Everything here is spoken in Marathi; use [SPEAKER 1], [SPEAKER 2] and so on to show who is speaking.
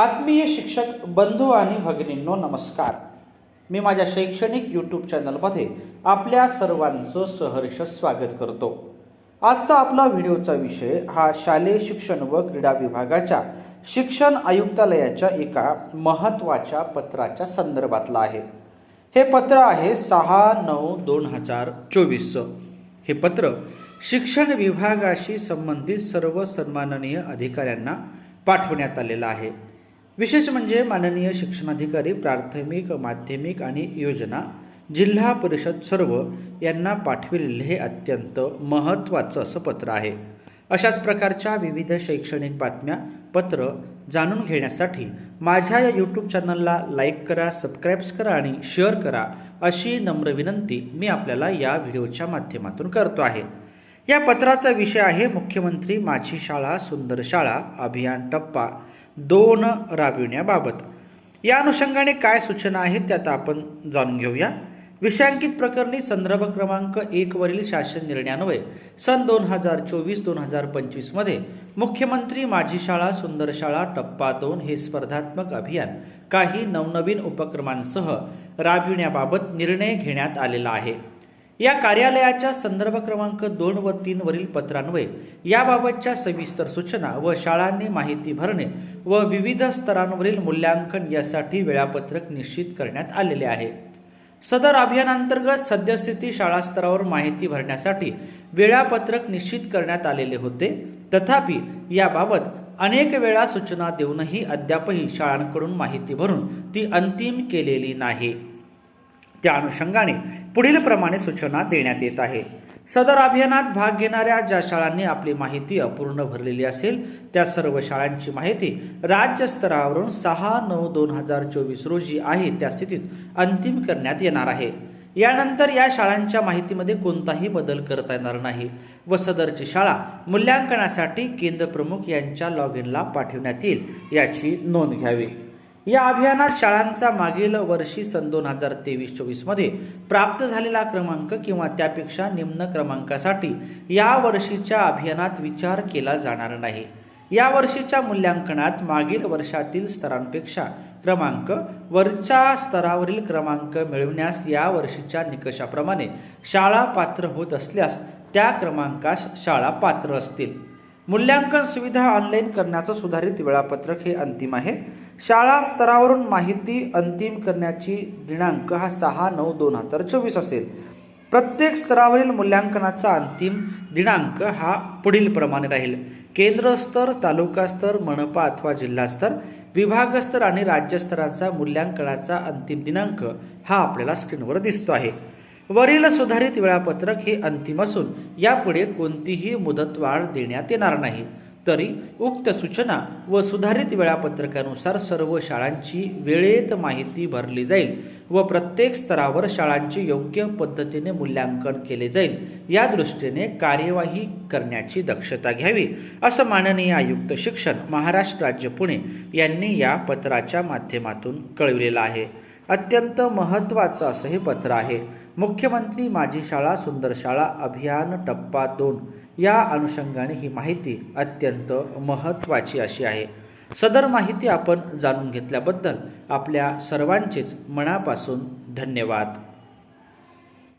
[SPEAKER 1] आत्मीय शिक्षक बंधू आणि भगिनींनो नमस्कार. मी माझ्या शैक्षणिक यूट्यूब चॅनलमध्ये आपल्या सर्वांचं सहर्ष स्वागत करतो. आजचा आपला व्हिडिओचा विषय हा शालेय शिक्षण व क्रीडा विभागाच्या शिक्षण आयुक्तालयाच्या एका महत्त्वाच्या पत्राच्या संदर्भातला आहे. हे पत्र आहे सहा नऊ दोन हजार चोवीसचं. हे पत्र शिक्षण विभागाशी संबंधित सर्व सन्माननीय अधिकाऱ्यांना पाठवण्यात आलेलं आहे. विशेष म्हणजे माननीय शिक्षणाधिकारी प्राथमिक माध्यमिक आणि योजना जिल्हा परिषद सर्व यांना पाठविलेले हे अत्यंत महत्त्वाचं असं पत्र आहे. अशाच प्रकारच्या विविध शैक्षणिक बातम्या पत्र जाणून घेण्यासाठी माझ्या या यूट्यूब चॅनलला लाईक करा सबस्क्राईब्स करा आणि शेअर करा अशी नम्र विनंती मी आपल्याला या व्हिडिओच्या माध्यमातून करतो आहे. या पत्राचा विषय आहे मुख्यमंत्री माझी शाळा सुंदर शाळा अभियान टप्पा दोन राबविण्याबाबत. या अनुषंगाने काय सूचना आहेत त्यात आपण जाणून घेऊया. विषयांकित प्रकरणी संदर्भ क्रमांक एक वरील शासन निर्णयान्वये सन दोन हजार चोवीस दोन हजार पंचवीसमध्ये मुख्यमंत्री माझी शाळा सुंदर शाळा टप्पा दोन हे स्पर्धात्मक अभियान काही नवनवीन उपक्रमांसह राबविण्याबाबत निर्णय घेण्यात आलेला आहे. या कार्यालयाच्या संदर्भ क्रमांक दोन व तीन वरील पत्रान्वये याबाबतच्या सविस्तर सूचना व शाळांनी माहिती भरणे व विविध स्तरांवरील मूल्यांकन यासाठी वेळापत्रक निश्चित करण्यात आलेले आहे. सदर अभियानांतर्गत सद्यस्थिती शाळा स्तरावर माहिती भरण्यासाठी वेळापत्रक निश्चित करण्यात आलेले होते. तथापि याबाबत अनेक वेळा सूचना देऊनही अद्यापही शाळांकडून माहिती भरून ती अंतिम केलेली नाही. त्या अनुषंगाने पुढील प्रमाणे सूचना देण्यात येत आहे. सदर अभियानात भाग घेणाऱ्या ज्या शाळांनी आपली माहिती अपूर्ण भरलेली असेल त्या सर्व शाळांची माहिती राज्य स्तरावरून सहा नऊ दोन हजार चोवीस रोजी आहे त्या स्थितीत अंतिम करण्यात येणार आहे. यानंतर या शाळांच्या माहितीमध्ये कोणताही बदल करता येणार नाही व सदरची शाळा मूल्यांकनासाठी केंद्र प्रमुख यांच्या लॉग इनला पाठवण्यात येईल याची नोंद घ्यावी. या अभियानात शाळांचा मागील वर्षी सन दोन हजार तेवीस चोवीसमध्ये प्राप्त झालेला क्रमांक किंवा त्यापेक्षा निम्न क्रमांकासाठी या वर्षीच्या अभियानात विचार केला जाणार नाही. या वर्षीच्या मूल्यांकनात मागील वर्षातील स्तरांपेक्षा क्रमांक वरच्या स्तरावरील क्रमांक मिळवण्यास या वर्षीच्या निकषाप्रमाणे शाळा पात्र होत असल्यास त्या क्रमांकास शाळा पात्र असतील. मूल्यांकन सुविधा ऑनलाईन करण्याचं सुधारित वेळापत्रक हे अंतिम आहे. शाळा स्तरावरून माहिती अंतिम करण्याची दिनांक हा सहा नऊ दोन हजार चोवीस असेल. प्रत्येक स्तरावरील मूल्यांकनाचा अंतिम दिनांक हा पुढील प्रमाणे राहील. केंद्र स्तर तालुका स्तर मनपा अथवा जिल्हा स्तर विभाग स्तर आणि राज्यस्तराचा मूल्यांकनाचा अंतिम दिनांक हा आपल्याला स्क्रीनवर दिसतो आहे. वरील सुधारित वेळापत्रक हे अंतिम असून यापुढे कोणतीही मुदतवाढ देण्यात येणार नाही. तरी उक्त सूचना व सुधारित वेळापत्रकानुसार सर्व शाळांची वेळेत माहिती भरली जाईल व प्रत्येक स्तरावर शाळांचे योग्य पद्धतीने मूल्यांकन केले जाईल. या दृष्टीने कार्यवाही करण्याची दक्षता घ्यावी असं माननीय आयुक्त शिक्षण महाराष्ट्र राज्य पुणे यांनी या पत्राच्या माध्यमातून कळविलेलं आहे. अत्यंत महत्त्वाचं असं हे पत्र आहे. मुख्यमंत्री माझी शाळा सुंदर शाळा अभियान टप्पा दोन. या अनुषंगाने ही माहिती अत्यंत महत्त्वाची अशी आहे. सदर माहिती आपण जाणून घेतल्याबद्दल आपल्या सर्वांचेच मनापासून धन्यवाद.